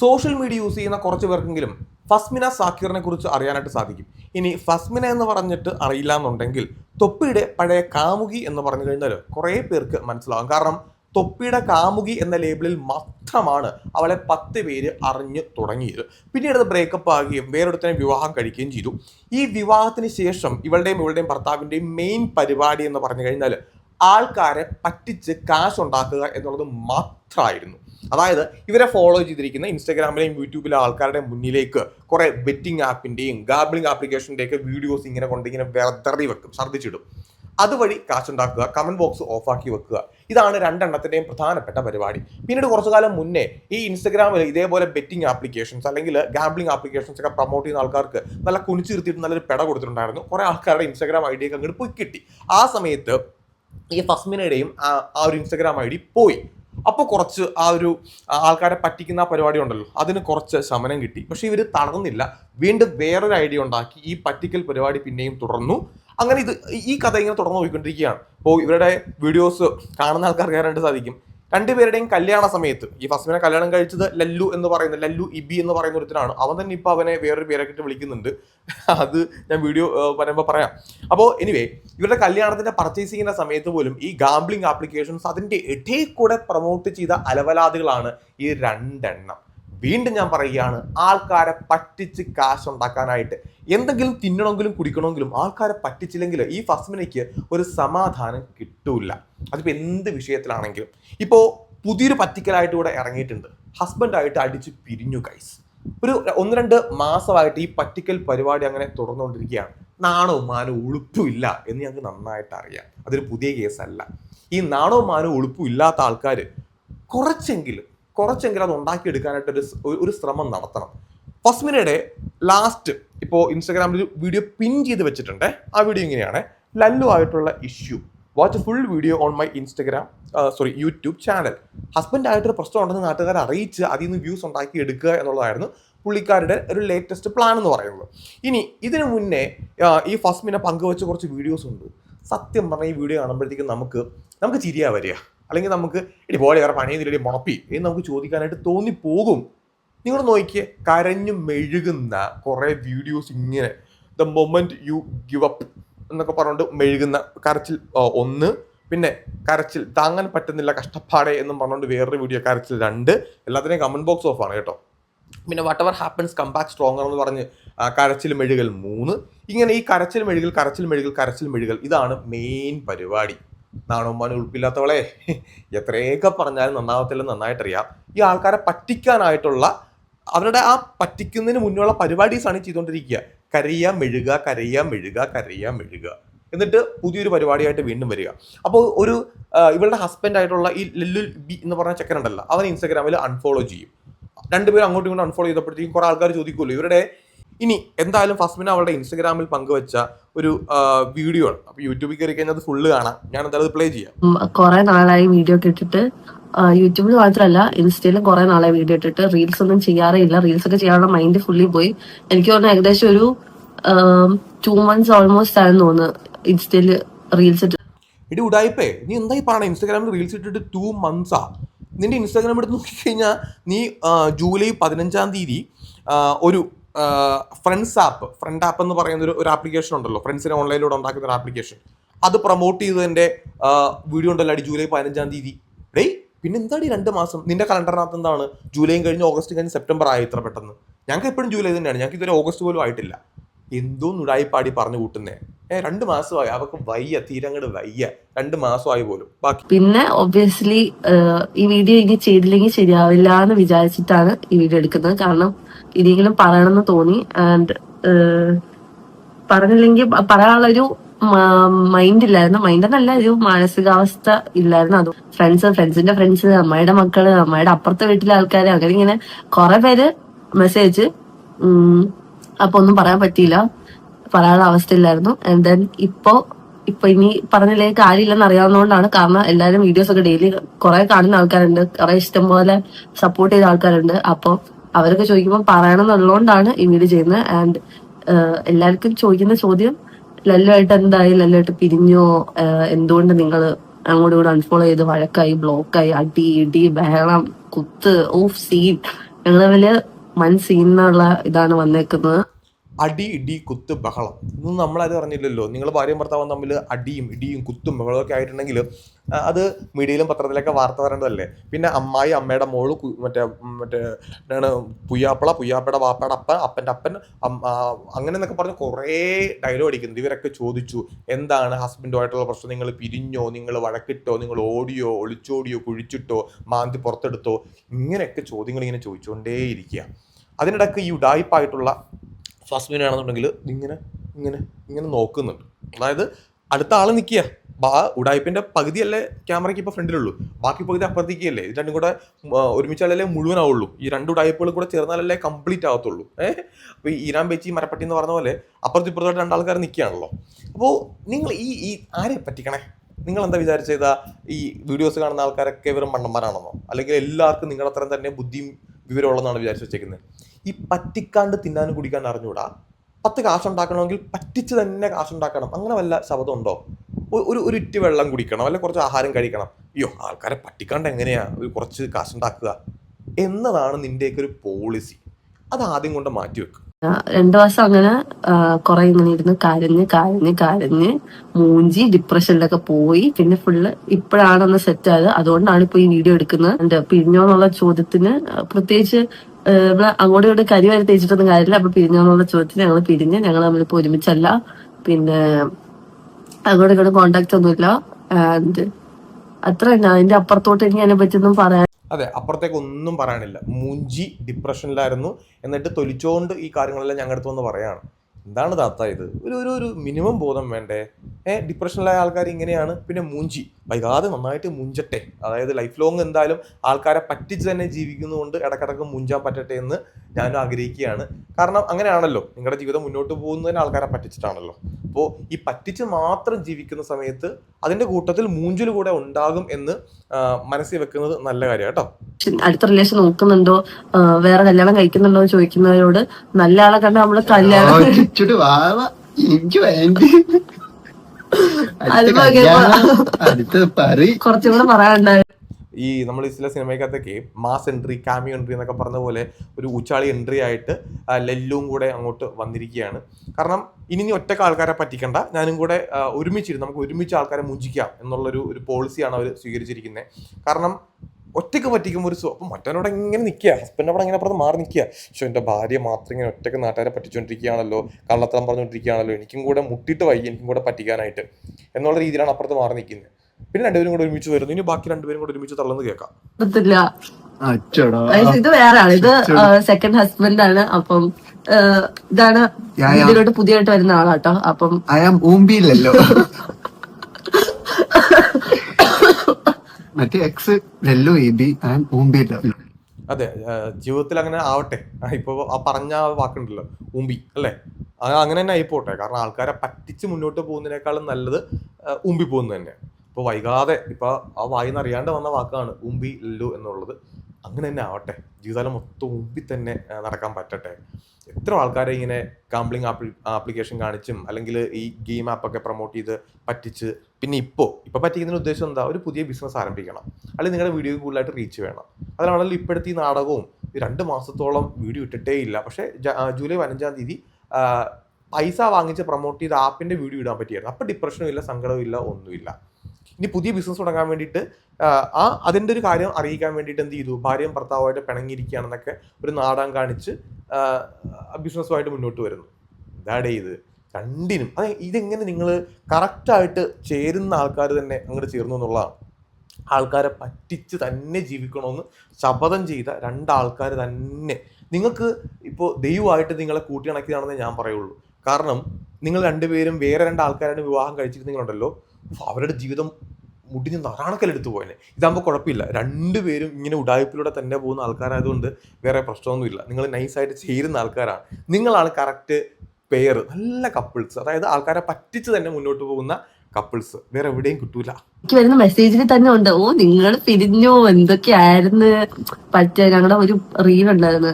Social media use ചെയ്യുന്ന കുറച്ച് പേർക്കെങ്കിലും ഫസ്മിന സാക്കിറിനെ കുറിച്ച് അറിയാനായിട്ട് സാധിക്കും. ഇനി ഫസ്മിന എന്ന് പറഞ്ഞിട്ട് അറിയില്ല എന്നുണ്ടെങ്കിൽ തൊപ്പിയുടെ പഴയ കാമുകി എന്ന് പറഞ്ഞു കഴിഞ്ഞാൽ കുറേ പേർക്ക് മനസ്സിലാകും കാരണം തൊപ്പിയുടെ കാമുകി എന്ന ലേബിളിൽ മാത്രമാണ് അവളെ പത്ത് പേര് അറിഞ്ഞു തുടങ്ങിയത്. പിന്നീട് അത് ബ്രേക്കപ്പ് ആകുകയും വേറൊരുത്തനെ വിവാഹം കഴിക്കുകയും ചെയ്തു. ഈ വിവാഹത്തിന് ശേഷം ഇവളുടെയും ഇവളുടെയും ഭർത്താവിന്റെയും മെയിൻ പരിപാടി എന്ന് പറഞ്ഞു കഴിഞ്ഞാൽ ആൾക്കാരെ പറ്റിച്ച് കാശ് ഉണ്ടാക്കുക എന്നുള്ളത് മാത്രമായിരുന്നു അതായത് ഇവരെ ഫോളോ ചെയ്തിരിക്കുന്ന ഇൻസ്റ്റാഗ്രാമിലെയും യൂട്യൂബിലെ ആൾക്കാരുടെ മുന്നിലേക്ക് കുറെ ബെറ്റിംഗ് ആപ്പിന്റെയും ഗാബ്ലിംഗ് ആപ്ലിക്കേഷന്റെയൊക്കെ വീഡിയോസ് ഇങ്ങനെ കൊണ്ട് ഇങ്ങനെ വെതറി വെക്കും ഛർദ്ദിച്ചിടും. അതുവഴി കാശുണ്ടാക്കുക കമന്റ് ബോക്സ് ഓഫാക്കി വെക്കുക. ഇതാണ് രണ്ടെണ്ണത്തിന്റെയും പ്രധാനപ്പെട്ട പരിപാടി. പിന്നീട് കുറച്ചു കാലം മുന്നേ ഈ ഇൻസ്റ്റഗ്രാമിൽ ഇതേപോലെ ബെറ്റിംഗ് ആപ്ലിക്കേഷൻസ് അല്ലെങ്കിൽ ഗാംബ്ലിംഗ് ആപ്ലിക്കേഷൻസ് ഒക്കെ പ്രൊമോട്ട് ചെയ്യുന്ന ആൾക്കാർക്ക് നല്ല കുനിച്ചിരുത്തിയിട്ട് നല്ലൊരു പെട കൊടുത്തിട്ടുണ്ടായിരുന്നു. കുറേ ആൾക്കാരുടെ ഇൻസ്റ്റാഗ്രാം ഐ ഡി അങ്ങോട്ട് പോയി കിട്ടി. ആ സമയത്ത് ഈ ഫസ്മിനയുടെയും ആ ഒരു ഇൻസ്റ്റഗ്രാം ഐ ഡി പോയി. അപ്പോൾ കുറച്ച് ആ ഒരു ആൾക്കാരെ പറ്റിക്കുന്ന പരിപാടി ഉണ്ടല്ലോ. അതിന് കുറച്ച് ശമനം കിട്ടി. പക്ഷേ ഇവർ തളർന്നില്ല. വീണ്ടും വേറൊരു ഐഡിയ ഉണ്ടാക്കി. ഈ പറ്റിക്കൽ പരിപാടി പിന്നെയും തുടർന്നു. അങ്ങനെ ഇത് ഈ കഥ ഇങ്ങനെ തുടർന്ന് പോയിക്കൊണ്ടിരിക്കുകയാണ്. അപ്പോൾ ഇവരുടെ വീഡിയോസ് കാണുന്ന ആൾക്കാർക്ക് അറിയാനായിട്ട് സാധിക്കും. രണ്ടുപേരുടെയും കല്യാണ സമയത്ത്. ഈ ഫസ്മിനെ കല്യാണം കഴിച്ചത് ലല്ലു എന്ന് പറയുന്ന ലല്ലു ഇബി എന്ന് പറയുന്ന ഒരുത്തനാണ്. അവൻ തന്നെ ഇപ്പൊ അവനെ വേറൊരു പേരൊക്കെ വിളിക്കുന്നുണ്ട്. അത് ഞാൻ വീഡിയോ പറയുമ്പോൾ പറയാം. അപ്പോൾ എനിവേ ഇവരുടെ കല്യാണത്തിന്റെ പർച്ചേസിങ്ങിന്റെ സമയത്ത് പോലും ഈ ഗാംബ്ലിംഗ് ആപ്ലിക്കേഷൻസ് അതിന്റെ ഇടയിൽ കൂടെ പ്രൊമോട്ട് ചെയ്ത അലവലാദികളാണ് ഈ രണ്ടെണ്ണം. വീണ്ടും ഞാൻ പറയുകയാണ് ആൾക്കാരെ പറ്റിച്ച് കാശ് ഉണ്ടാക്കാനായിട്ട് എന്തെങ്കിലും തിന്നണമെങ്കിലും കുടിക്കണമെങ്കിലും ആൾക്കാരെ പറ്റിച്ചില്ലെങ്കിൽ ഈ ഫസ്മിനയ്ക്ക് ഒരു സമാധാനം കിട്ടൂല. അതിപ്പോൾ എന്ത് വിഷയത്തിലാണെങ്കിലും. ഇപ്പോൾ പുതിയൊരു പറ്റിക്കലായിട്ട് ഇവിടെ ഇറങ്ങിയിട്ടുണ്ട്. ഹസ്ബൻഡായിട്ട് അടിച്ച് പിരിഞ്ഞു കൈസ് ഒരു ഒന്ന് രണ്ട് മാസമായിട്ട് ഈ പറ്റിക്കൽ പരിപാടി അങ്ങനെ തുടർന്നുകൊണ്ടിരിക്കുകയാണ്. നാണവും മാനവും ഉളുപ്പും ഇല്ല എന്ന് ഞങ്ങൾക്ക് നന്നായിട്ട് അറിയാം. അതൊരു പുതിയ കേസല്ല ഈ നാണവും മാനവും ഉളുപ്പും ഇല്ലാത്ത ആൾക്കാർ കുറച്ചെങ്കിലും കുറച്ചെങ്കിലും അത് ഉണ്ടാക്കിയെടുക്കാനായിട്ട് ഒരു ഒരു- ശ്രമം നടത്തണം. ഫസ്മിനയുടെ ലാസ്റ്റ് ഇപ്പോൾ ഇൻസ്റ്റാഗ്രാമിൽ ഒരു വീഡിയോ പിൻ ചെയ്ത് വെച്ചിട്ടുണ്ട്. ആ വീഡിയോ ഇങ്ങനെയാണ്. ലല്ലു ആയിട്ടുള്ള issue watch full video on my Instagram sorry YouTube channel husband ആയിട്ടൊരു പ്രശ്നം ഉണ്ടെന്ന് നാട്ടുകാരെ അറിയിച്ച് അതിൽ നിന്ന് വ്യൂസ് ഉണ്ടാക്കി എടുക്കുക എന്നുള്ളതായിരുന്നു പുള്ളിക്കാരുടെ ഒരു ലേറ്റസ്റ്റ് പ്ലാൻ എന്ന് പറയുന്നത്. ഇനി ഇതിനു മുന്നേ ഈ ഫസ്മിനെ പങ്കുവെച്ച കുറച്ച് വീഡിയോസ് ഉണ്ട്. സത്യം പറഞ്ഞ ഈ വീഡിയോ കാണുമ്പോഴത്തേക്കും നമുക്ക് നമുക്ക് ചിരിയാ വരിക. അല്ലെങ്കിൽ നമുക്ക് ഇടി പോലെ വേറെ പണിയുന്നില്ല മുളപ്പി എന്ന് നമുക്ക് ചോദിക്കാനായിട്ട് തോന്നിപ്പോകും. നിങ്ങൾ നോക്കിയേ കരഞ്ഞു മെഴുകുന്ന കുറേ വീഡിയോസ് ഇങ്ങനെ the moment you give up എന്നൊക്കെ പറഞ്ഞുകൊണ്ട് മെഴുകുന്ന കരച്ചിൽ ഒന്ന്. പിന്നെ കരച്ചിൽ താങ്ങാൻ പറ്റുന്നില്ല കഷ്ടപ്പാടെ എന്നും പറഞ്ഞുകൊണ്ട് വേറൊരു വീഡിയോ കരച്ചിൽ രണ്ട്. എല്ലാത്തിനെയും കമന്റ് ബോക്സ് ഓഫ് ആണ് കേട്ടോ. പിന്നെ whatever happens come back stronger എന്ന് പറഞ്ഞ് കരച്ചിൽ മെഴുകൽ മൂന്ന്. ഇങ്ങനെ ഈ കരച്ചിൽ മെഴുകൽ കരച്ചിൽ മെഴുകൽ കരച്ചിൽ മെഴുകൽ ഇതാണ് മെയിൻ പരിപാടി. നാണോമാനും ഉൾപ്പില്ലാത്തവളെ എത്രയൊക്കെ പറഞ്ഞാലും നന്നാവത്തില്ല നന്നായിട്ടറിയാം. ഈ ആൾക്കാരെ പറ്റിക്കാനായിട്ടുള്ള അവരുടെ ആ പറ്റിക്കുന്നതിന് മുന്നുള്ള പരിപാടീസാണ് ചെയ്തുകൊണ്ടിരിക്കുക. കരയാൻ മെഴുക കരയാൻ മെഴുക കരയാൻ മെഴുക എന്നിട്ട് പുതിയൊരു പരിപാടിയായിട്ട് വീണ്ടും വരിക. അപ്പോൾ ഒരു ഇവളുടെ ഹസ്ബൻഡ് ആയിട്ടുള്ള ഈ ലില്ലു ബി എന്ന് പറഞ്ഞ ചെക്കനുണ്ടല്ലോ അവൻ ഇൻസ്റ്റാഗ്രാമിൽ അൺഫോളോ ചെയ്യും. രണ്ടുപേരും അങ്ങോട്ടും ഇങ്ങോട്ടും അൺഫോളോ ചെയ്തപ്പോഴത്തേക്കും കുറെ ആൾക്കാർ ചോദിക്കുമല്ലോ ഇവരുടെ ഇനി എന്തായാലും ഫസ്മിന അവളുടെ ഇൻസ്റ്റഗ്രാമിൽ പങ്കുവച്ച ഒരു വീഡിയോ ആണ്. അപ്പൊ യൂട്യൂബിൽ കയറി കഴിഞ്ഞാൽ അത് ഫുള്ള് കാണാം. ഞാൻ എന്തായാലും പ്ലേ ചെയ്യാം. കുറെ നാളായി വീഡിയോ കേട്ടിട്ട് യൂട്യൂബിൽ മാത്രമല്ല ഇൻസ്റ്റയിലും കുറെ നാളായി വീഡിയോ ഇട്ടിട്ട് റീൽസ് ഒന്നും ചെയ്യാറേ ഇല്ല. റീൽസ് ഒക്കെ ചെയ്യാനുള്ള മൈൻഡ് ഫുള്ളി പോയി. എനിക്ക് തോന്നുന്നു ഏകദേശം ഒരു ടു മന്ത്സ് ഓൾമോസ്റ്റ് ആയെന്ന് തോന്നുന്നു ഇൻസ്റ്റയിൽ റീൽസ് ഇട്ട്. ഇടി ഉടായിപ്പേ നീ എന്തായി പറയണേ ഇൻസ്റ്റാഗ്രാമിൽ റീൽസ് ഇട്ടിട്ട് ടു മന്ത്സാ നിന്റെ ഇൻസ്റ്റാഗ്രാം എടുത്ത് നോക്കിക്കഴിഞ്ഞാൽ നീ ജൂലൈ പതിനഞ്ചാം തീയതി ഒരു ഫ്രണ്ട്സ് ആപ്പ് ഫ്രണ്ട് ആപ്പ് എന്ന് പറയുന്ന ഒരു ഒരു ആപ്ലിക്കേഷൻ ഉണ്ടല്ലോ. ഫ്രണ്ട്സിനെ ഓൺലൈനിലൂടെ ഉണ്ടാക്കുന്ന ഒരു ആപ്ലിക്കേഷൻ അത് പ്രൊമോട്ട് ചെയ്തതിന്റെ വീഡിയോ ഉണ്ടല്ലോ അടി ജൂലൈ പതിനഞ്ചാം തീയതി. ഡേയ് പിന്നെ എന്താടി രണ്ട് മാസം? നിന്റെ കലണ്ടറിനകത്ത് എന്താണ്? ജൂലൈ കഴിഞ്ഞ് ഓഗസ്റ്റ് കഴിഞ്ഞ് സെപ്റ്റംബർ ആയി ഇത്ര പെട്ടെന്ന്? ഞങ്ങൾക്ക് എപ്പോഴും ജൂലൈ തന്നെയാണ്. ഞങ്ങൾക്ക് ഇതുവരെ ഓഗസ്റ്റ് പോലും ആയിട്ടില്ല. എന്തോ നുഴായിപ്പാടി പറഞ്ഞു കൂട്ടുന്നേ. രണ്ട് മാസമായി. അവർക്ക് വയ്യ തീരങ്ങട് വയ്യ. രണ്ട് മാസമായി പോലും. ബാക്കി പിന്നെ ഒബ്വിയസ്ലി ഈ വീഡിയോ ഇനി ചെയ്തില്ലെങ്കിൽ ശരിയാവില്ല എന്ന് വിചാരിച്ചിട്ടാണ് ഈ വീഡിയോ എടുക്കുന്നത്. കാരണം ഇനിയെങ്കിലും പറയണമെന്ന് തോന്നി. ആൻഡ് പറഞ്ഞില്ലെങ്കിൽ പറയാനുള്ള പറയാനുള്ളൊരു മൈൻഡ് ഇല്ലായിരുന്നു. മൈൻഡ് എന്നല്ല ഒരു മാനസികാവസ്ഥ ഇല്ലായിരുന്നു അതും. ഫ്രണ്ട്സ് ഫ്രണ്ട്സിന്റെ ഫ്രണ്ട്സ് അമ്മയുടെ മക്കൾ അമ്മയുടെ അപ്പുറത്തെ വീട്ടിലെ ആൾക്കാർ അങ്ങനെ ഇങ്ങനെ കുറെ പേര് മെസ്സേജ് അപ്പൊ ഒന്നും പറയാൻ പറ്റിയില്ല. പറയാനുള്ള അവസ്ഥയില്ലായിരുന്നു. ആൻഡ് ദെൻ ഇപ്പോ ഇപ്പൊ ഇനി പറഞ്ഞില്ലേ കാര്യമില്ലെന്ന് അറിയാവുന്നതുകൊണ്ടാണ് കാരണം എല്ലാവരും വീഡിയോസ് ഒക്കെ ഡെയിലി കുറെ കാണുന്ന ആൾക്കാരുണ്ട്. കുറെ ഇഷ്ടംപോലെ സപ്പോർട്ട് ചെയ്ത ആൾക്കാരുണ്ട്. അപ്പൊ അവരൊക്കെ ചോദിക്കുമ്പോൾ പറയണം എന്നുള്ളതുകൊണ്ടാണ് ഈ വീഡിയോ ചെയ്യുന്നത്. ആൻഡ് എല്ലാവർക്കും ചോദിക്കുന്ന ചോദ്യം ലല്ലുമായിട്ട് എന്തായി? ലല്ലുമായിട്ട് പിരിഞ്ഞോ? എന്തുകൊണ്ട് നിങ്ങൾ അങ്ങോട്ടും കൂടെ അൺഫോളോ ചെയ്ത് വഴക്കായി ബ്ലോക്കായി അടി ഇടി ബഹളം കുത്ത് ഓഫ് സീൻ ഞങ്ങൾ തമ്മിൽ സീൻ എന്നുള്ള ഇതാണ് വന്നേക്കുന്നത്. അടി ഇടി കുത്ത് ബഹളം. ഇതൊന്നും നമ്മളാരും അറിഞ്ഞില്ലല്ലോ. നിങ്ങൾ ഭാര്യയും ഭർത്താവും തമ്മിൽ അടിയും ഇടിയും കുത്തും ബഹളവും ഒക്കെ ആയിട്ടുണ്ടെങ്കിൽ അത് മീഡിയയിലും പത്രത്തിലൊക്കെ വാർത്ത വരേണ്ടതല്ലേ? പിന്നെ അമ്മായി അമ്മയുടെ മോൾ മറ്റേ മറ്റേ എന്താണ് പുയ്യാപ്പള പുയ്യാപ്പയുടെ വാപ്പയുടെ അപ്പൻ അപ്പന്റെ അപ്പൻ അങ്ങനെ എന്നൊക്കെ പറഞ്ഞ് കുറേ ഡയലോഗ് അടിക്കുന്നത് ഇവരൊക്കെ ചോദിച്ചു എന്താണ് ഹസ്ബൻഡുമായിട്ടുള്ള പ്രശ്നം? നിങ്ങൾ പിരിഞ്ഞോ? നിങ്ങൾ വഴക്കിട്ടോ? നിങ്ങൾ ഓടിയോ? ഒളിച്ചോടിയോ? കുഴിച്ചിട്ടോ? മാന്തി പുറത്തെടുത്തോ? ഇങ്ങനെയൊക്കെ ചോദ്യങ്ങൾ ഇങ്ങനെ ചോദിച്ചുകൊണ്ടേയിരിക്കുക. അതിനിടയ്ക്ക് ഈ ഉഡായിപ്പായിട്ടുള്ള ഫസ്റ്റ് ആണെന്നുണ്ടെങ്കിൽ ഇങ്ങനെ ഇങ്ങനെ ഇങ്ങനെ നോക്കുന്നുണ്ട്. അതായത് അടുത്ത ആൾ നിൽക്കുക ബാ ഉടായ്പിന്റെ പകുതിയല്ലേ ക്യാമറയ്ക്ക് ഇപ്പോൾ ഫ്രണ്ടിലുള്ളൂ. ബാക്കി പകുതി അപ്പുറത്തേക്കല്ലേ. ഇത് രണ്ടും കൂടെ ഒരുമിച്ചാലല്ലേ മുഴുവനാവുള്ളൂ. ഈ രണ്ട് ഉടായ്പകൾ കൂടെ ചേർന്നാലല്ലേ കംപ്ലീറ്റ് ആകത്തുള്ളൂ ഏഹ് അപ്പോൾ ഈ ഈരാൻ വെച്ചി മരപ്പട്ടി എന്ന് പറഞ്ഞ പോലെ അപ്പുറത്ത് ഇപ്പുറത്തോട്ട് രണ്ടാൾക്കാർ നിൽക്കുകയാണല്ലോ അപ്പോൾ നിങ്ങൾ ഈ ഈ ആരെ പറ്റിക്കണേ? നിങ്ങൾ എന്താ വിചാരിച്ചത് ഈ വീഡിയോസ് കാണുന്ന ആൾക്കാരൊക്കെ വെറും മണ്ണന്മാരാണെന്നോ? അല്ലെങ്കിൽ എല്ലാവർക്കും നിങ്ങളുടെ അത്രയും തന്നെ ബുദ്ധിയും വിവരമുള്ളതെന്നാണ് വിചാരിച്ചു വെച്ചേക്കുന്നത് ഈ പറ്റിക്കാണ്ട് തിന്നാനും കുടിക്കാനും അറിഞ്ഞുകൂടാ പത്ത് കാശുണ്ടാക്കണമെങ്കിൽ പറ്റിച്ച് തന്നെ കാശുണ്ടാക്കണം. അങ്ങനെ വല്ല ശബ്ദം ഉണ്ടോ ഒരു ഒരു ഇറ്റ് വെള്ളം കുടിക്കണം അല്ലെങ്കിൽ കുറച്ച് ആഹാരം കഴിക്കണം. അയ്യോ ആൾക്കാരെ പറ്റിക്കാണ്ട് എങ്ങനെയാ ഒരു കുറച്ച് കാശുണ്ടാക്കുക? എന്നതാണ് നിന്റെയൊക്കെ ഒരു പോളിസി അത് ആദ്യം കൊണ്ട് മാറ്റി വെക്കും. രണ്ടു മാസം അങ്ങനെ കുറെ ഇങ്ങനെ ഇരുന്ന് കരഞ്ഞ് കരഞ്ഞ് കരഞ്ഞ് മൂഞ്ചി ഡിപ്രഷനിലൊക്കെ പോയി. പിന്നെ ഫുള്ള് ഇപ്പോഴാണെന്ന് സെറ്റ് ആയത്. അതുകൊണ്ടാണ് ഇപ്പൊ ഈ വീഡിയോ എടുക്കുന്നത്. എന്റെ പിരിഞ്ഞോ എന്നുള്ള ചോദ്യത്തിന് പ്രത്യേകിച്ച് ഇവിടെ അങ്ങോട്ടും ഇങ്ങോട്ടും കരി വരെ തേച്ചിട്ടൊന്നും കാര്യമില്ല. അപ്പൊ പിരിഞ്ഞോന്നുള്ള ചോദിച്ചു ഞങ്ങൾ പിരിഞ്ഞ് ഞങ്ങൾ തമ്മിലിപ്പോ ഒരുമിച്ചല്ല. പിന്നെ അങ്ങോട്ടും ഇങ്ങോട്ടും കോണ്ടാക്ട് ഒന്നുമില്ല. ആൻഡ് അത്ര തന്നെ. അതിന്റെ അപ്പുറത്തോട്ട് എനിക്ക് അതിനെ പറ്റിയൊന്നും പറയാൻ അതെ അപ്പുറത്തേക്ക് ഒന്നും പറയാനില്ല. മൂഞ്ചി ഡിപ്രഷനിലായിരുന്നു. എന്നിട്ട് തൊലിച്ചോണ്ട് ഈ കാര്യങ്ങളെല്ലാം ഞങ്ങളുടെ അടുത്ത് വന്ന് പറയാണ്. എന്താണ് താത്ത ഇത്? ഒരു ഒരു ഒരു മിനിമം ബോധം വേണ്ടേ? ഏഹ് ഡിപ്രഷനിലായ ആൾക്കാർ ഇങ്ങനെയാണ്. പിന്നെ മൂഞ്ചി. വൈകാതെ നന്നായിട്ട് മുഞ്ചട്ടെ. അതായത് ലൈഫ് ലോങ് എന്തായാലും ആൾക്കാരെ പറ്റിച്ച് തന്നെ ജീവിക്കുന്നതുകൊണ്ട് ഇടക്കിടക്ക് മുഞ്ചാൻ പറ്റട്ടെ എന്ന് ഞാനും ആഗ്രഹിക്കുകയാണ്. കാരണം അങ്ങനെയാണല്ലോ. നിങ്ങളുടെ ജീവിതം മുന്നോട്ട് പോകുന്നതിന് ആൾക്കാരെ പറ്റിച്ചിട്ടാണല്ലോ. അപ്പോൾ ഈ പറ്റിച്ച് മാത്രം ജീവിക്കുന്ന സമയത്ത് അതിന്റെ കൂട്ടത്തിൽ മൂഞ്ചിൽ കൂടെ ഉണ്ടാകും എന്ന് മനസ്സിൽ വെക്കുന്നത് നല്ല കാര്യം കേട്ടോ. അടുത്ത റിലേഷൻ നോക്കുന്നുണ്ടോ? വേറെ കല്യാണം കഴിക്കുന്നുണ്ടോ എന്ന് ചോദിക്കുന്നവരോട് നല്ല ആളെ കണ്ട നമ്മൾ കല്യാണം കുറച്ചും കൂടെ പറയാനുണ്ടായിരുന്നു. ഈ നമ്മൾ ചില സിനിമയ്ക്കകത്തൊക്കെ മാസ് എൻട്രി കാമിയോ എൻട്രി എന്നൊക്കെ പറഞ്ഞ പോലെ ഒരു ഉച്ചാളി എൻട്രി ആയിട്ട് ലെല്ലും കൂടെ അങ്ങോട്ട് വന്നിരിക്കുകയാണ്. കാരണം ഇനി നീ ഒറ്റയ്ക്ക് ആൾക്കാരെ പറ്റിക്കണ്ട. ഞാനും കൂടെ ഒരുമിച്ചിരുന്ന് നമുക്ക് ഒരുമിച്ച് ആൾക്കാരെ മുഞ്ചിക്കാം എന്നുള്ളൊരു ഒരു പോളിസിയാണ് അവർ സ്വീകരിച്ചിരിക്കുന്നത് കാരണം ഒറ്റയ്ക്ക് പറ്റിക്കുമ്പോൾ ഒരു അപ്പം മറ്റവനോട് ഇങ്ങനെ നിൽക്കുക ഹസ്ബൻഡ് അവിടെ ഇങ്ങനെ അപ്പുറത്ത് മാറി നിൽക്കുക പക്ഷെ എന്റെ ഭാര്യ മാത്രം ഇങ്ങനെ ഒറ്റയ്ക്ക് നാട്ടുകാരെ പറ്റിച്ചുകൊണ്ടിരിക്കുകയാണല്ലോ കള്ളത്തരം പറഞ്ഞുകൊണ്ടിരിക്കുകയാണല്ലോ എനിക്കും കൂടെ മുട്ടിയിട്ട് വൈകി എനിക്കും കൂടെ പറ്റിക്കാനായിട്ട്. എന്നുള്ള രീതിയിലാണ് അപ്പുറത്ത് മാറി നിൽക്കുന്നത് പിന്നെ രണ്ടുപേരും കൂടെ ഒരുമിച്ച് വരുന്നു. ഇനി ബാക്കി രണ്ടുപേരും കൂടെ ഒരുമിച്ച് തള്ളന്ന് കേൾക്കാം. പറ്റില്ല അച്ചടോ. Guys, ഇത് വേറെ ആണ് ഇത് സെക്കൻഡ് ഹസ്ബൻഡ് ആണ്. അപ്പം ഇതാണ് ഇതിലോട്ട് പുതിയായിട്ട് പുതിയതായിട്ട് വരുന്ന ആളാട്ടോ. അപ്പം അയാം ഊമ്പിയില്ലല്ലോ മറ്റേ എക്സ് എ ബി ആൻഡ് ഊമ്പിയില്ല അതെ ജീവിതത്തിൽ അങ്ങനെ ആവട്ടെ. ഇപ്പൊ ആ പറഞ്ഞ വാക്കുണ്ടല്ലോ ഉമ്പി അല്ലേ? അങ്ങനെ തന്നെ ആയിപ്പോട്ടെ. കാരണം ആൾക്കാരെ പറ്റിച്ച് മുന്നോട്ട് പോകുന്നതിനേക്കാളും നല്ലത് ഊമ്പി ഉമ്പി പോകുന്നത് തന്നെ ഇപ്പൊ വൈകാതെ ഇപ്പൊ ആ വായിന്ന് അറിയാണ്ട് വന്ന വാക്കാണ് ഉമ്പി ലല്ലു എന്നുള്ളത്. അങ്ങനെ തന്നെ ആവട്ടെ. ജീവിതകാലം മൊത്തം ഉമ്പി തന്നെ നടക്കാൻ പറ്റട്ടെ. എത്ര ആൾക്കാരെ ഇങ്ങനെ ഗാംബ്ലിംഗ് ആപ്ലി ആപ്ലിക്കേഷൻ കാണിച്ചും അല്ലെങ്കിൽ ഈ ഗെയിം ആപ്പൊക്കെ പ്രൊമോട്ട് ചെയ്ത് പറ്റിച്ച് പിന്നെ ഇപ്പോൾ ഇപ്പോൾ പറ്റിക്കുന്നതിന് ഉദ്ദേശം എന്താ? ഒരു പുതിയ ബിസിനസ് ആരംഭിക്കണം. അല്ലെങ്കിൽ നിങ്ങളുടെ വീഡിയോ കൂടുതലായിട്ട് റീച്ച് വേണം. അതിനാണല്ലോ ഇപ്പോഴത്തെ ഈ നാടകവും രണ്ട് മാസത്തോളം വീഡിയോ ഇട്ടിട്ടേ ഇല്ല. പക്ഷേ ജൂലൈ പതിനഞ്ചാം തീയതി പൈസ വാങ്ങിച്ച് പ്രൊമോട്ട് ചെയ്ത ആപ്പിന്റെ വീഡിയോ ഇടാൻ പറ്റിയായിരുന്നു. അപ്പോൾ ഡിപ്രഷനും ഇല്ല സങ്കടവും ഇല്ല ഒന്നുമില്ല. ഇനി പുതിയ ബിസിനസ് തുടങ്ങാൻ വേണ്ടിയിട്ട് ആ, അതിന്റെ ഒരു കാര്യം അറിയിക്കാൻ വേണ്ടിയിട്ട് എന്ത് ചെയ്തു? ഭാര്യയും ഭർത്താവുമായിട്ട് പിണങ്ങിയിരിക്കുകയാണെന്നൊക്കെ ഒരു നാടകം കാണിച്ച് ബിസിനസ്സുമായിട്ട് മുന്നോട്ട് വരുന്നു. ഇതാടേ ഇത്? രണ്ടിനും. അതെ ഇതെങ്ങനെ നിങ്ങൾ കറക്റ്റായിട്ട് ചേരുന്ന ആൾക്കാർ തന്നെ അങ്ങോട്ട് ചേർന്നു എന്നുള്ളതാണ്. ആൾക്കാരെ പറ്റിച്ച് തന്നെ ജീവിക്കണമെന്ന് ശപഥം ചെയ്ത രണ്ടാൾക്കാർ തന്നെ. നിങ്ങൾക്ക് ഇപ്പോൾ ദൈവമായിട്ട് നിങ്ങളെ കൂട്ടിയിണക്കിയതാണെന്ന് ഞാൻ പറയുള്ളൂ. കാരണം നിങ്ങൾ രണ്ടുപേരും വേറെ രണ്ട് ആൾക്കാരാണ് വിവാഹം കഴിച്ചിരുന്നെങ്കിലുണ്ടല്ലോ അവരുടെ ജീവിതം മുടിഞ്ഞ് നറാണക്കലെടുത്ത് പോയനെ. ഇതാകുമ്പോൾ കുഴപ്പമില്ല. രണ്ടുപേരും ഇങ്ങനെ ഉടായ്പിലൂടെ തന്നെ പോകുന്ന ആൾക്കാരായതുകൊണ്ട് വേറെ പ്രശ്നമൊന്നുമില്ല. നിങ്ങൾ നൈസായിട്ട് ചേരുന്ന ആൾക്കാരാണ്. നിങ്ങളാണ് കറക്റ്റ് പെയർ നല്ല കപ്പിൾസ് അതായത് ആൾക്കാരെ പറ്റിച്ച് തന്നെ മുന്നോട്ട് പോകുന്ന കപ്പിൾസ് വേറെ എവിടെയും കിട്ടൂല. എനിക്ക് വരുന്ന മെസ്സേജിൽ തന്നെ ഉണ്ട്. ഓ നിങ്ങൾ പിരിഞ്ഞോ? എന്തൊക്കെയായിരുന്നു? പറ്റിയ ഞങ്ങളുടെ ഒരു റീൽ ഉണ്ടായിരുന്നു.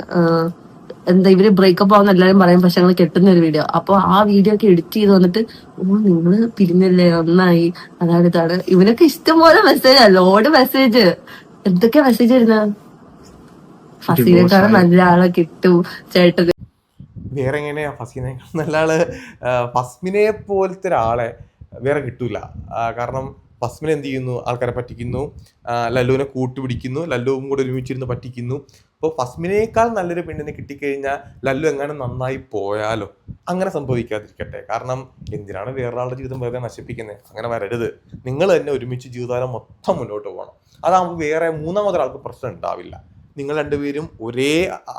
എന്താ ഇവർ ബ്രേക്കപ്പ് ആവുന്ന എല്ലാരും പറയും പക്ഷെ ഞങ്ങൾ കെട്ടുന്ന ഒരു വീഡിയോ അപ്പൊ ആ വീഡിയോ ഒക്കെ എഡിറ്റ് ചെയ്ത് വന്നിട്ട് ഓ നിങ്ങൾ പിരിഞ്ഞല്ലേ? നന്നായി. അതാണ് ഇതാണ്. ഇവനൊക്കെ ഇഷ്ടംപോലെ മെസ്സേജ് ലോഡ് മെസ്സേജ് എന്തൊക്കെയാ മെസ്സേജ് വരുന്നത് ഫസീനേക്കാളും നല്ല ആളെ കിട്ടും ചേട്ടന്. വേറെ എങ്ങനെയാ ഫസ്മിനെ നല്ല ആൾ ഫസ്മിനെ പോലത്തെ ഒരാളെ വേറെ കിട്ടൂല. കാരണം ഫസ്മിനെ എന്ത് ചെയ്യുന്നു? ആൾക്കാരെ പറ്റിക്കുന്നു. ലല്ലുവിനെ കൂട്ടുപിടിക്കുന്നു. ലല്ലുവും കൂടെ ഒരുമിച്ചിരുന്ന് പറ്റിക്കുന്നു. അപ്പോൾ ഫസ്മിനേക്കാൾ നല്ലൊരു പെണ്ണിനെ കിട്ടിക്കഴിഞ്ഞാൽ ലല്ലു എങ്ങനെ നന്നായി പോയാലോ? അങ്ങനെ സംഭവിക്കാതിരിക്കട്ടെ. കാരണം എന്തിനാണ് വേറൊരാളുടെ ജീവിതം വെറുതെ നശിപ്പിക്കുന്നത്? അങ്ങനെ വരരുത്. നിങ്ങൾ തന്നെ ഒരുമിച്ച് ജീവിതകാലം മൊത്തം മുന്നോട്ട് പോകണം. അതാകുമ്പോൾ വേറെ മൂന്നാമതൊരാൾക്ക് പ്രശ്നം ഉണ്ടാവില്ല. നിങ്ങൾ രണ്ടുപേരും ഒരേ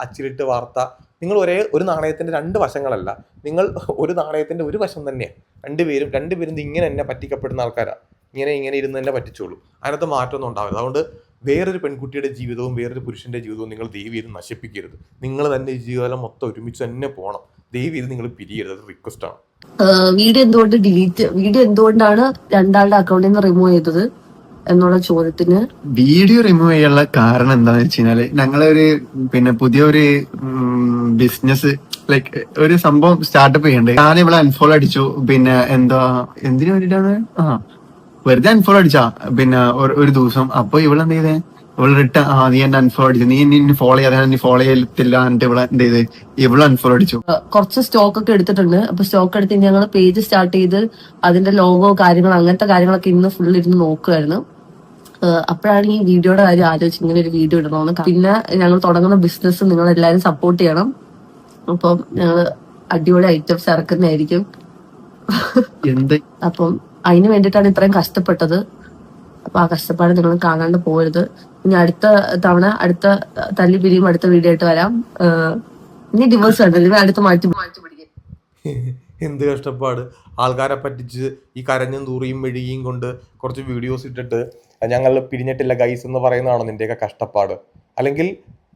അച്ചിലിട്ട് വാർത്ത നിങ്ങൾ ഒരേ ഒരു നാണയത്തിന്റെ രണ്ട് വശങ്ങളല്ല നിങ്ങൾ ഒരു നാണയത്തിന്റെ ഒരു വശം തന്നെയാണ് രണ്ടുപേരും രണ്ടുപേരും ഇങ്ങനെ തന്നെ പറ്റിക്കപ്പെടുന്ന ആൾക്കാരാ. ഇങ്ങനെ ഇങ്ങനെ ഇരുന്ന് തന്നെ പറ്റിച്ചോളൂ. അതിനകത്ത് മാറ്റമൊന്നും ഉണ്ടാവില്ല. അതുകൊണ്ട് വേറൊരു പെൺകുട്ടിയുടെ ജീവിതവും വേറൊരു പുരുഷന്റെ ജീവിതവും നിങ്ങൾ ദൈവം ഇത് നശിപ്പിക്കരുത്. നിങ്ങൾ തന്നെ ഈ ജീവിതകാലം മൊത്തം ഒരുമിച്ച് തന്നെ പോകണം ദൈവം ഇത് നിങ്ങൾ പിരിയരുത്. അത് റിക്വസ്റ്റ് ആണ്. വീഡിയോ എന്തുകൊണ്ട് ഡിലീറ്റ് വീഡിയോ എന്തുകൊണ്ടാണ് രണ്ടാളുടെ അക്കൗണ്ടിൽ നിന്ന് റിമൂവ് ചെയ്തത് എന്നുള്ള ചോദ്യത്തിന്? വീഡിയോ റിമൂവ് ചെയ്യാനുള്ള കാരണം എന്താണെന്ന് വെച്ച് കഴിഞ്ഞാൽ ഞങ്ങളൊരു പിന്നെ പുതിയൊരു ബിസിനസ് ലൈക്ക് ഒരു സംഭവം സ്റ്റാർട്ടപ്പ് ചെയ്യണ്ടേ. ഞാൻ ഇവിടെ അൺഫോളോ അടിച്ചു. പിന്നെ എന്താ എന്തിനു വേണ്ടിട്ടാണ് ആ വെറുതെ അൺഫോളോ അടിച്ചാ? പിന്നെ ഒരു- ദിവസം. അപ്പൊ ഇവളെന്ത് ചെയ്തേ? ഇവൾ റിട്ടേൺ ആ നീ എന്നെ അൺഫോളോ അടിച്ചു. നീ ഇനി ഫോളോ ചെയ്യാതെ നീ ഫോളോ ചെയ്യത്തില്ല എന്നിട്ട് ഇവിടെ എന്ത് ചെയ്ത്? ഇവൾ അൺഫോളോ അടിച്ചു. കുറച്ച് സ്റ്റോക്ക് ഒക്കെ എടുത്തിട്ടുണ്ട്. അപ്പൊ സ്റ്റോക്ക് എടുത്ത് ഞങ്ങൾ പേജ് സ്റ്റാർട്ട് ചെയ്ത് അതിന്റെ ലോഗോ കാര്യങ്ങൾ അങ്ങനത്തെ കാര്യങ്ങളൊക്കെ ഇന്ന് ഫുൾ ഇരുന്ന് നോക്കുമായിരുന്നു അപ്പോഴാണ് ഈ വീഡിയോയുടെ കാര്യം ആലോചിച്ച് ഇങ്ങനെ ഒരു വീഡിയോ ഇടണമെന്ന് പിന്നെ ഞങ്ങൾ തുടങ്ങുന്ന ബിസിനസ് നിങ്ങൾ എല്ലാവരും സപ്പോർട്ട് ചെയ്യണം. അപ്പം ഞങ്ങൾ അടിപൊളി ഐറ്റംസ് ഇറക്കുന്നതായിരിക്കും. എന്ത്? അപ്പം അതിന് വേണ്ടിയിട്ടാണ് ഇത്രയും കഷ്ടപ്പെട്ടത്. അപ്പൊ ആ കഷ്ടപ്പാട് നിങ്ങൾ കാണാണ്ട് പോകരുത്. ഇനി അടുത്ത തവണ അടുത്ത തല്ലി പിരിയും അടുത്ത വീഡിയോ ആയിട്ട് വരാം. ഇനി ഡിവോഴ്സ് ഉണ്ടല്ലോ ഇനി അടുത്ത് മാറ്റി മാറ്റി പിടിക്കും. എന്ത് കഷ്ടപ്പാട്? ആൾക്കാരെ പറ്റിച്ച് ഈ കരഞ്ഞും തൂറിയും മെഴുകിയും കൊണ്ട് കുറച്ച് വീഡിയോസ് ഇട്ടിട്ട് ഞങ്ങൾ പിരിഞ്ഞിട്ടില്ല ഗൈസ് എന്ന് പറയുന്നതാണോ നിന്റെയൊക്കെ കഷ്ടപ്പാട്? അല്ലെങ്കിൽ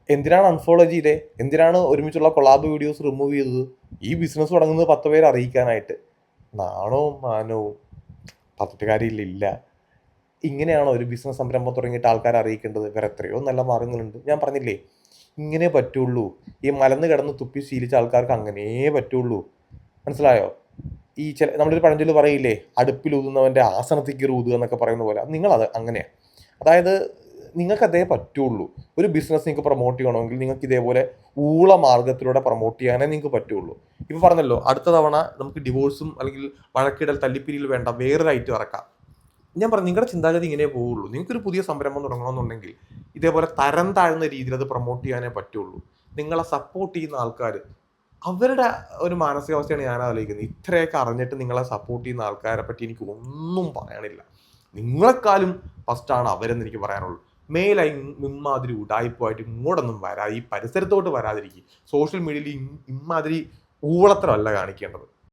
എന്തിനാണ് അൺഫോളോ ചെയ്തേ? എന്തിനാണ് ഒരുമിച്ചുള്ള കൊളാബ് വീഡിയോസ് റിമൂവ് ചെയ്തത്? ഈ ബിസിനസ് തുടങ്ങുന്നത് പത്ത് പേരെ അറിയിക്കാനായിട്ട്. നാണവും മാനവും. പത്തിട്ട് കാര്യമില്ല ഇങ്ങനെയാണോ ഒരു ബിസിനസ് സംരംഭം തുടങ്ങിയിട്ട് ആൾക്കാർ അറിയിക്കേണ്ടത്? വേറെ എത്രയോ നല്ല മാർഗങ്ങളുണ്ട്. ഞാൻ പറഞ്ഞില്ലേ ഇങ്ങനെ പറ്റുള്ളൂ. ഈ മലന്ന് കിടന്ന് തുപ്പി ശീലിച്ച ആൾക്കാർക്ക് അങ്ങനെ പറ്റുള്ളൂ. മനസ്സിലായോ? ഈ ചില നമ്മളൊരു പഴഞ്ചൊല്ല് പറയില്ലേ അടുപ്പിൽ ഊതുന്നവന്റെ ഊതുക എന്നൊക്കെ പറയുന്ന പോലെ. നിങ്ങളത് അങ്ങനെയാണ് അതായത് നിങ്ങൾക്ക് അതേ പറ്റുള്ളൂ. ഒരു ബിസിനസ് നിങ്ങൾക്ക് പ്രൊമോട്ട് ചെയ്യണമെങ്കിൽ നിങ്ങൾക്ക് ഇതേപോലെ ഊള മാർഗത്തിലൂടെ പ്രൊമോട്ട് ചെയ്യാനേ നിങ്ങൾക്ക് പറ്റുള്ളൂ. ഇപ്പോൾ പറഞ്ഞല്ലോ അടുത്ത തവണ നമുക്ക് ഡിവോഴ്സും അല്ലെങ്കിൽ വഴക്കിടൽ തല്ലിപ്പിരിയിൽ വേണ്ട വേറൊരു ഐറ്റം ഇറക്കാം. ഞാൻ പറഞ്ഞു നിങ്ങളുടെ ചിന്താഗതി ഇങ്ങനെ പോവുള്ളൂ. നിങ്ങൾക്കൊരു പുതിയ സംരംഭം തുടങ്ങണമെന്നുണ്ടെങ്കിൽ ഇതേപോലെ തരം താഴ്ന്ന രീതിയിൽ അത് പ്രൊമോട്ട് ചെയ്യാനേ പറ്റുള്ളൂ. നിങ്ങളെ സപ്പോർട്ട് ചെയ്യുന്ന ആൾക്കാർ അവരുടെ ഒരു മാനസികാവസ്ഥയാണ് ഞാൻ ആലോചിക്കുന്നത്. ഇത്രയൊക്കെ അറിഞ്ഞിട്ട് നിങ്ങളെ സപ്പോർട്ട് ചെയ്യുന്ന ആൾക്കാരെ പറ്റി എനിക്ക് ഒന്നും പറയാനില്ല. നിങ്ങളെക്കാളും ഫസ്റ്റാണ് അവരെന്ന് എനിക്ക് പറയാനുള്ളൂ. മേലായി ഇമ്മാതിരി ഉടായ്പായിട്ട് ഇങ്ങോട്ടൊന്നും വരാതെ ഈ പരിസരത്തോട്ട് വരാതിരിക്കും സോഷ്യൽ മീഡിയയിൽ ഇമ്മാതിരി ഊളത്തരമല്ല കാണിക്കേണ്ടത്.